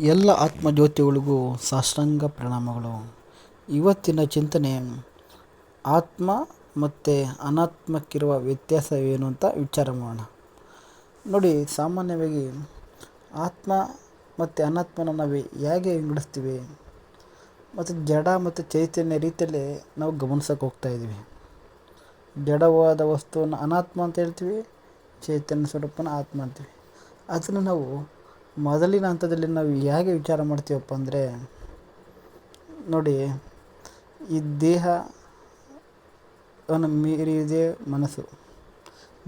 ಎಲ್ಲ ಆತ್ಮಜ್ಯೋತಿಗಳಿಗೂ ಸಾಷ್ಟಾಂಗ ಪ್ರಣಾಮಗಳು. ಇವತ್ತಿನ ಚಿಂತನೆ, ಆತ್ಮ ಮತ್ತು ಅನಾತ್ಮಕ್ಕಿರುವ ವ್ಯತ್ಯಾಸವೇನು ಅಂತ ವಿಚಾರ ಮಾಡೋಣ. ನೋಡಿ, ಸಾಮಾನ್ಯವಾಗಿ ಆತ್ಮ ಮತ್ತು ಅನಾತ್ಮನ ನಾವು ಹೇಗೆ ವಿಂಗಡಿಸ್ತೀವಿ? ಮತ್ತು ಜಡ ಮತ್ತು ಚೈತನ್ಯ ರೀತಿಯಲ್ಲಿ ನಾವು ಗಮನಿಸೋಕೆ ಹೋಗ್ತಾ ಇದ್ದೀವಿ. ಜಡವಾದ ವಸ್ತುವನ್ನು ಅನಾತ್ಮ ಅಂತ ಹೇಳ್ತೀವಿ, ಚೈತನ್ಯ ಸ್ವರೂಪನ ಆತ್ಮ ಅಂತೀವಿ. ಅದನ್ನು ನಾವು ಮೊದಲಿನ ಹಂತದಲ್ಲಿ ನಾವು ಹೇಗೆ ವಿಚಾರ ಮಾಡ್ತೀವಪ್ಪ ಅಂದರೆ, ನೋಡಿ, ಈ ದೇಹ ಅನ್ನು ಮೀರಿದೆ ಮನಸ್ಸು,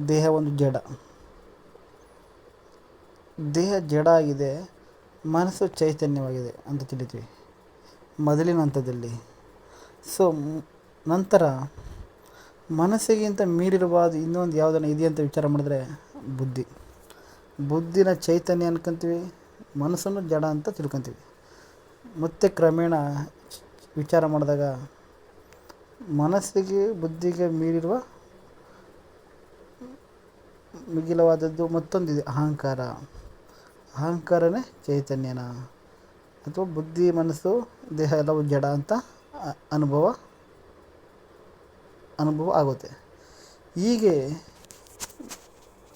ದೇಹ ಒಂದು ಜಡ. ದೇಹ ಜಡ ಆಗಿದೆ, ಮನಸ್ಸು ಚೈತನ್ಯವಾಗಿದೆ ಅಂತ ತಿಳಿತೀವಿ ಮೊದಲಿನ ಹಂತದಲ್ಲಿ. ಸೊ ನಂತರ ಮನಸ್ಸಿಗಿಂತ ಮೀರಿರುವ ಇನ್ನೊಂದು ಯಾವುದನ್ನು ಇದೆಯಂತ ವಿಚಾರ ಮಾಡಿದ್ರೆ ಬುದ್ಧಿ. ಬುದ್ಧಿನ ಚೈತನ್ಯ ಅನ್ಕೊಂತೀವಿ, ಮನಸ್ಸನ್ನು ಜಡ ಅಂತ ತಿಳ್ಕೊತೀವಿ. ಮತ್ತೆ ಕ್ರಮೇಣ ವಿಚಾರ ಮಾಡಿದಾಗ ಮನಸ್ಸಿಗೆ ಬುದ್ಧಿಗೆ ಮೀರಿರುವ ಮಿಗಿಲವಾದದ್ದು ಮತ್ತೊಂದಿದೆ, ಅಹಂಕಾರ. ಅಹಂಕಾರನೇ ಚೈತನ್ಯನ. ಅಥವಾ ಬುದ್ಧಿ, ಮನಸ್ಸು, ದೇಹ ಎಲ್ಲವೂ ಜಡ ಅಂತ ಅನುಭವ ಅನುಭವ ಆಗುತ್ತೆ. ಹೀಗೆ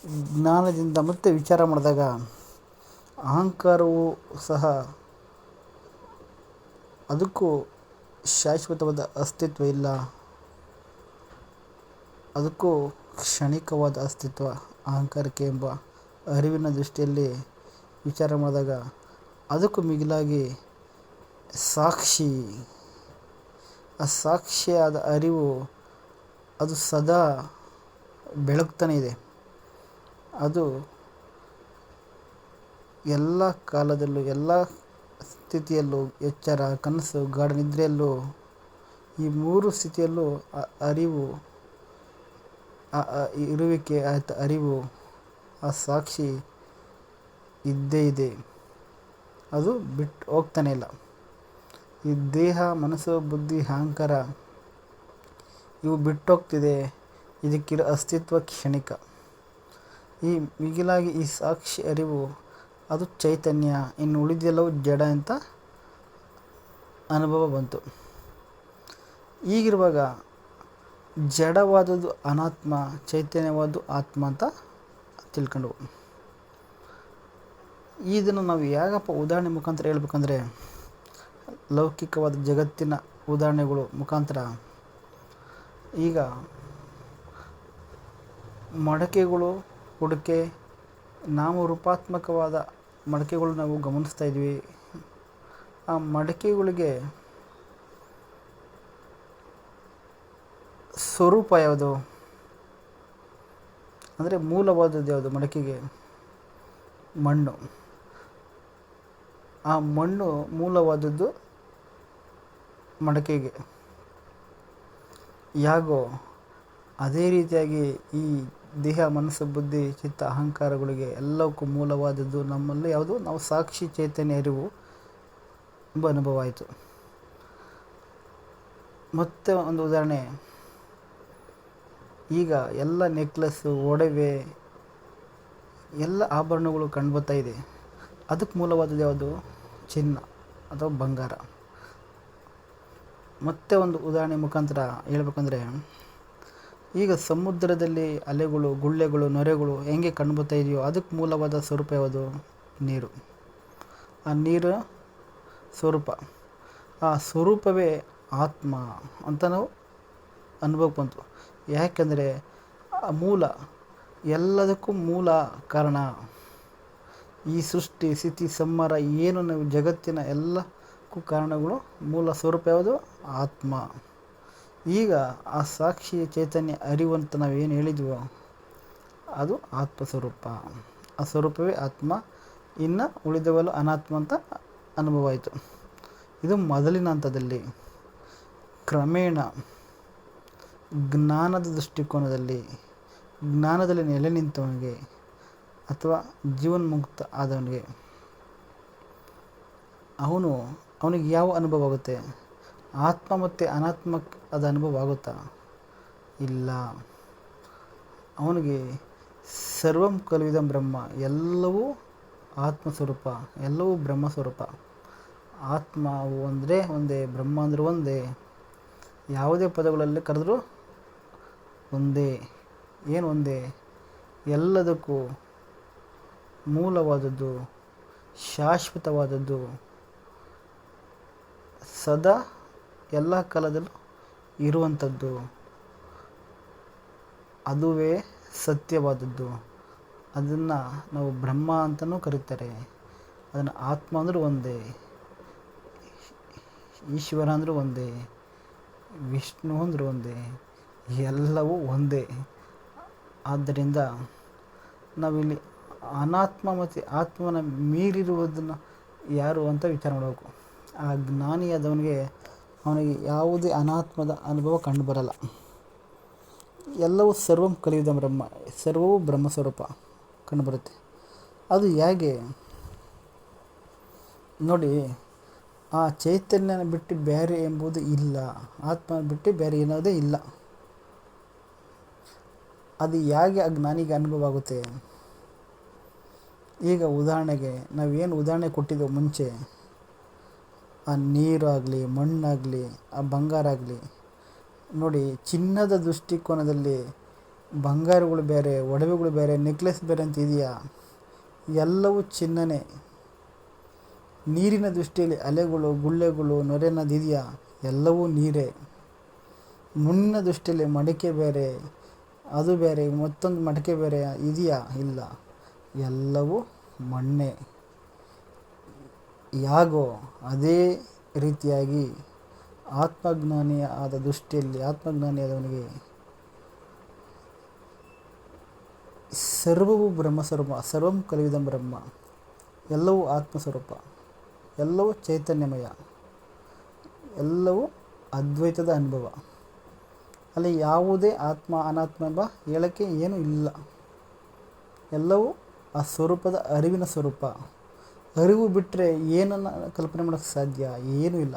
ಜ್ಞಾನದಿಂದ ಮತ್ತೆ ವಿಚಾರ ಮಾಡಿದಾಗ ಅಹಂಕಾರವು ಸಹ ಅದಕ್ಕೂ ಶಾಶ್ವತವಾದ ಅಸ್ತಿತ್ವ ಇಲ್ಲ. ಅದಕ್ಕೂ ಕ್ಷಣಿಕವಾದ ಅಸ್ತಿತ್ವ ಅಹಂಕಾರಕ್ಕೆ ಎಂಬ ಅರಿವಿನ ದೃಷ್ಟಿಯಲ್ಲಿ ವಿಚಾರ ಮಾಡಿದಾಗ ಅದಕ್ಕೂ ಮಿಗಿಲಾಗಿ ಸಾಕ್ಷಿ ಆ ಸಾಕ್ಷಿಯಾದ ಅರಿವು ಅದು ಸದಾ ಬೆಳಗ್ತಾನೆ ಇದೆ. ಅದು ಎಲ್ಲ ಕಾಲದಲ್ಲೂ, ಎಲ್ಲ ಸ್ಥಿತಿಯಲ್ಲೂ, ಎಚ್ಚರ, ಕನಸು, ಗಾಢ ನಿದ್ರೆಯಲ್ಲೂ, ಈ ಮೂರು ಸ್ಥಿತಿಯಲ್ಲೂ ಅರಿವು ಇರುವಿಕೆ ಆಯ್ತ ಅರಿವು, ಆ ಸಾಕ್ಷಿ ಇದ್ದೇ ಇದೆ. ಅದು ಬಿಟ್ಟು ಹೋಗ್ತಾನೆ ಇಲ್ಲ. ಈ ದೇಹ, ಮನಸ್ಸು, ಬುದ್ಧಿ, ಅಹಂಕಾರ ಇವು ಬಿಟ್ಟೋಗ್ತಿದೆ ಇದಕ್ಕಿರೋ ಅಸ್ತಿತ್ವ ಕ್ಷಣಿಕ. ಈ ಮಿಗಿಲಾಗಿ ಈ ಸಾಕ್ಷಿ ಅರಿವು, ಅದು ಚೈತನ್ಯ, ಇನ್ನು ಉಳಿದೆಲ್ಲವೂ ಜಡ ಅಂತ ಅನುಭವ ಬಂತು. ಈಗಿರುವಾಗ ಜಡವಾದದ್ದು ಅನಾತ್ಮ, ಚೈತನ್ಯವಾದ್ದು ಆತ್ಮ ಅಂತ ತಿಳ್ಕೊಂಡವು. ಇದನ್ನು ನಾವು ಯಾಕಪ್ಪ ಉದಾಹರಣೆ ಮುಖಾಂತರ ಹೇಳ್ಬೇಕಂದ್ರೆ, ಲೌಕಿಕವಾದ ಜಗತ್ತಿನ ಉದಾಹರಣೆಗಳು ಮುಖಾಂತರ. ಈಗ ಮಡಕೆಗಳು ಉಡುಕೆ ನಾಮರೂಪಾತ್ಮಕವಾದ ಮಡಕೆಗಳು ನಾವು ಗಮನಿಸ್ತಾ ಇದ್ವಿ. ಆ ಮಡಕೆಗಳಿಗೆ ಸ್ವರೂಪ ಯಾವುದು? ಅಂದರೆ ಮೂಲವಾದದ್ದು ಯಾವುದು ಮಡಕೆಗೆ? ಮಣ್ಣು. ಆ ಮಣ್ಣು ಮೂಲವಾದದ್ದು ಮಡಕೆಗೆ. ಯಾಗೋ ಅದೇ ರೀತಿಯಾಗಿ ಈ ದೇಹ, ಮನಸ್ಸು, ಬುದ್ಧಿ, ಚಿತ್ತ, ಅಹಂಕಾರಗಳಿಗೆ ಎಲ್ಲವಕ್ಕೂ ಮೂಲವಾದದ್ದು ನಮ್ಮಲ್ಲಿ ಯಾವುದು? ನಾವು ಸಾಕ್ಷಿ ಚೈತನ್ಯ ಅರಿವು ಎಂಬ ಅನುಭವ ಆಯಿತು. ಮತ್ತೆ ಒಂದು ಉದಾಹರಣೆ. ಈಗ ಎಲ್ಲ ನೆಕ್ಲೆಸ್ಸು, ಒಡವೆ, ಎಲ್ಲ ಆಭರಣಗಳು ಕಂಡುಬರ್ತಾ ಇದೆ. ಅದಕ್ಕೆ ಮೂಲವಾದದ್ದು ಯಾವುದು? ಚಿನ್ನ ಅಥವಾ ಬಂಗಾರ. ಮತ್ತೆ ಒಂದು ಉದಾಹರಣೆ ಮುಖಾಂತರ ಹೇಳ್ಬೇಕಂದ್ರೆ ಈಗ ಸಮುದ್ರದಲ್ಲಿ ಅಲೆಗಳು, ಗುಳ್ಳೆಗಳು, ನೊರೆಗಳು ಹೆಂಗೆ ಕಂಡುಬರ್ತಾ ಇದೆಯೋ ಅದಕ್ಕೆ ಮೂಲವಾದ ಸ್ವರೂಪ ಯಾವುದು? ನೀರು. ಆ ನೀರು ಸ್ವರೂಪ. ಆ ಸ್ವರೂಪವೇ ಆತ್ಮ ಅಂತ ನಾವು ಅನುಭವಕ್ಕೆ ಬಂತು. ಯಾಕೆಂದರೆ ಆ ಮೂಲ, ಎಲ್ಲದಕ್ಕೂ ಮೂಲ ಕಾರಣ. ಈ ಸೃಷ್ಟಿ, ಸ್ಥಿತಿ, ಸಂಹಾರ, ಏನು ನಾವು ಜಗತ್ತಿನ ಎಲ್ಲಕ್ಕೂ ಕಾರಣಗಳು, ಮೂಲ ಸ್ವರೂಪ ಯಾವುದು? ಆತ್ಮ. ಈಗ ಆ ಸಾಕ್ಷಿ ಚೈತನ್ಯ ಅರಿವಂತ ನಾವೇನು ಹೇಳಿದ್ವೋ, ಅದು ಆತ್ಮ ಸ್ವರೂಪ ಆ ಸ್ವರೂಪವೇ ಆತ್ಮ. ಇನ್ನು ಉಳಿದವೆಲ್ಲ ಅನಾತ್ಮ ಅಂತ ಅನುಭವ ಆಯಿತು. ಇದು ಮೊದಲಿನ ಹಂತದಲ್ಲಿ ಕ್ರಮೇಣ ಜ್ಞಾನದ ದೃಷ್ಟಿಕೋನದಲ್ಲಿ, ಜ್ಞಾನದಲ್ಲಿ ನೆಲೆ ನಿಂತವನಿಗೆ ಅಥವಾ ಜೀವನ್ಮುಕ್ತ ಆದವನಿಗೆ, ಅವನು, ಅವನಿಗೆ ಯಾವ ಅನುಭವ ಆಗುತ್ತೆ? ಆತ್ಮ ಮತ್ತು ಅನಾತ್ಮಕ್ಕೆ ಅದು ಅನುಭವ ಆಗುತ್ತಾ? ಇಲ್ಲ. ಅವನಿಗೆ ಸರ್ವಂ ಕಲುವಿದ ಬ್ರಹ್ಮ, ಎಲ್ಲವೂ ಆತ್ಮ ಸ್ವರೂಪ ಎಲ್ಲವೂ ಬ್ರಹ್ಮ ಸ್ವರೂಪ ಆತ್ಮ ಅಂದರೆ ಒಂದೇ, ಬ್ರಹ್ಮ ಅಂದರೆ ಒಂದೇ. ಯಾವುದೇ ಪದಗಳಲ್ಲಿ ಕರೆದರೂ ಒಂದೇ, ಏನು ಒಂದೇ? ಎಲ್ಲದಕ್ಕೂ ಮೂಲವಾದದ್ದು, ಶಾಶ್ವತವಾದದ್ದು, ಸದಾ ಎಲ್ಲ ಕಾಲದಲ್ಲೂ ಇರುವಂಥದ್ದು ಅದುವೇ ಸತ್ಯವಾದದ್ದು. ಅದನ್ನು ನಾವು ಬ್ರಹ್ಮ ಅಂತಲೂ ಕರೀತಾರೆ. ಅದನ್ನು ಆತ್ಮ ಅಂದರೂ ಒಂದೇ, ಈಶ್ವರ ಅಂದರೂ ಒಂದೇ, ವಿಷ್ಣು ಅಂದರೂ ಒಂದೇ, ಎಲ್ಲವೂ ಒಂದೇ. ಆದ್ದರಿಂದ ನಾವಿಲ್ಲಿ ಅನಾತ್ಮ ಮತ್ತು ಆತ್ಮನ ಮೀರಿರುವುದನ್ನು ಯಾರು ಅಂತ ವಿಚಾರ ಮಾಡಬೇಕು. ಆ ಜ್ಞಾನಿಯಾದವನಿಗೆ ಅವನಿಗೆ ಯಾವುದೇ ಅನಾತ್ಮದ ಅನುಭವ ಕಂಡು ಬರಲ್ಲ ಎಲ್ಲವೂ ಸರ್ವಂ ಕಲಿಯುವುದ ಬ್ರಹ್ಮ, ಸರ್ವವೂ ಬ್ರಹ್ಮ ಸ್ವರೂಪ ಕಂಡುಬರುತ್ತೆ. ಅದು ಹೇಗೆ? ನೋಡಿ, ಆ ಚೈತನ್ಯನ ಬಿಟ್ಟು ಬೇರೆ ಎಂಬುದು ಇಲ್ಲ ಆತ್ಮ ಬಿಟ್ಟು ಬೇರೆ ಏನೋದೇ ಇಲ್ಲ. ಅದು ಹೇಗೆ ಆ ಜ್ಞಾನಿಗೆ ಅನುಭವ ಆಗುತ್ತೆ? ಈಗ ಉದಾಹರಣೆಗೆ ನಾವೇನು ಉದಾಹರಣೆ ಕೊಟ್ಟಿದ್ದೆವು ಮುಂಚೆ ಆ ನೀರಾಗಲಿ, ಮಣ್ಣಾಗಲಿ, ಆ ಬಂಗಾರ ಆಗಲಿ ನೋಡಿ, ಚಿನ್ನದ ದೃಷ್ಟಿಕೋನದಲ್ಲಿ ಬಂಗಾರಗಳು ಬೇರೆ, ಒಡವೆಗಳು ಬೇರೆ, ನೆಕ್ಲೆಸ್ ಬೇರೆ ಅಂತ ಇದೆಯಾ? ಎಲ್ಲವೂ ಚಿನ್ನನೇ. ನೀರಿನ ದೃಷ್ಟಿಯಲ್ಲಿ ಅಲೆಗಳು, ಗುಳ್ಳೆಗಳು, ನೊರೆ ಅನ್ನೋದು ಇದೆಯಾ? ಎಲ್ಲವೂ ನೀರೇ. ಮಣ್ಣಿನ ದೃಷ್ಟಿಯಲ್ಲಿ ಮಡಿಕೆ ಬೇರೆ, ಅದು ಬೇರೆ, ಮತ್ತೊಂದು ಮಡಿಕೆ ಬೇರೆ ಇದೆಯಾ? ಇಲ್ಲ. ಎಲ್ಲವೂ ಮಣ್ಣೆ. ಯಾಗೋ ಅದೇ ರೀತಿಯಾಗಿ ಆತ್ಮಜ್ಞಾನಿಯ ಆದ ದೃಷ್ಟಿಯಲ್ಲಿ ಆತ್ಮಜ್ಞಾನಿಯಾದವನಿಗೆ ಸರ್ವವು ಬ್ರಹ್ಮ ಸ್ವರೂಪ ಸರ್ವಂ ಕಲಿಯುವುದ ಬ್ರಹ್ಮ. ಎಲ್ಲವೂ ಆತ್ಮಸ್ವರೂಪ, ಎಲ್ಲವೂ ಚೈತನ್ಯಮಯ, ಎಲ್ಲವೂ ಅದ್ವೈತದ ಅನುಭವ. ಅಲ್ಲಿ ಯಾವುದೇ ಆತ್ಮ ಅನಾತ್ಮ ಎಂಬ ಹೇಳಕ್ಕೆ ಏನೂ ಇಲ್ಲ. ಎಲ್ಲವೂ ಆ ಸ್ವರೂಪದ ಅರಿವಿನ ಸ್ವರೂಪ. ಅರಿವು ಬಿಟ್ಟರೆ ಏನನ್ನು ಕಲ್ಪನೆ ಮಾಡೋಕ್ಕೆ ಸಾಧ್ಯ? ಏನೂ ಇಲ್ಲ.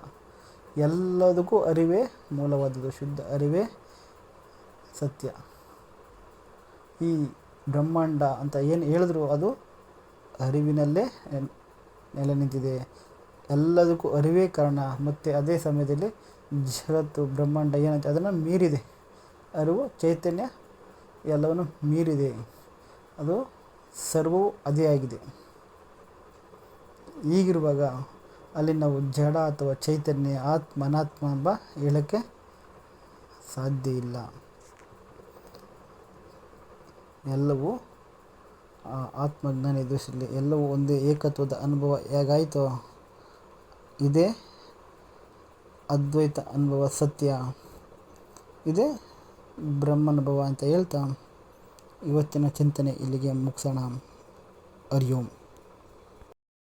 ಎಲ್ಲದಕ್ಕೂ ಅರಿವೇ ಮೂಲವಾದದ್ದು, ಶುದ್ಧ ಅರಿವೇ ಸತ್ಯ. ಈ ಬ್ರಹ್ಮಾಂಡ ಅಂತ ಏನು ಹೇಳಿದ್ರು ಅದು ಅರಿವಿನಲ್ಲೇ ನೆಲೆ ನಿಂತಿದೆ. ಎಲ್ಲದಕ್ಕೂ ಅರಿವೇ ಕಾರಣ. ಮತ್ತು ಅದೇ ಸಮಯದಲ್ಲಿ ಜಗತ್ತು, ಬ್ರಹ್ಮಾಂಡ ಏನಂತೆ ಅದನ್ನು ಮೀರಿದೆ. ಅರಿವು, ಚೈತನ್ಯ ಎಲ್ಲವನ್ನು ಮೀರಿದೆ. ಅದು ಸರ್ವವು ಅದೇ ಆಗಿದೆ. ಹೀಗಿರುವಾಗ ಅಲ್ಲಿ ನಾವು ಜಡ ಅಥವಾ ಚೈತನ್ಯ, ಆತ್ಮ, ಅನಾತ್ಮ ಎಂಬ ಹೇಳೋಕ್ಕೆ ಸಾಧ್ಯ ಇಲ್ಲ. ಎಲ್ಲವೂ ಆತ್ಮಜ್ಞಾನ ಎದುರಿಸಲಿ. ಎಲ್ಲವೂ ಒಂದೇ ಏಕತ್ವದ ಅನುಭವ. ಹೇಗಾಯಿತೋ? ಇದೇ ಅದ್ವೈತ ಅನುಭವ, ಸತ್ಯ. ಇದೇ ಬ್ರಹ್ಮಾನುಭವ ಅಂತ ಹೇಳ್ತಾ ಇವತ್ತಿನ ಚಿಂತನೆ ಇಲ್ಲಿಗೆ ಮುಗಿಸೋಣ. ಹರಿ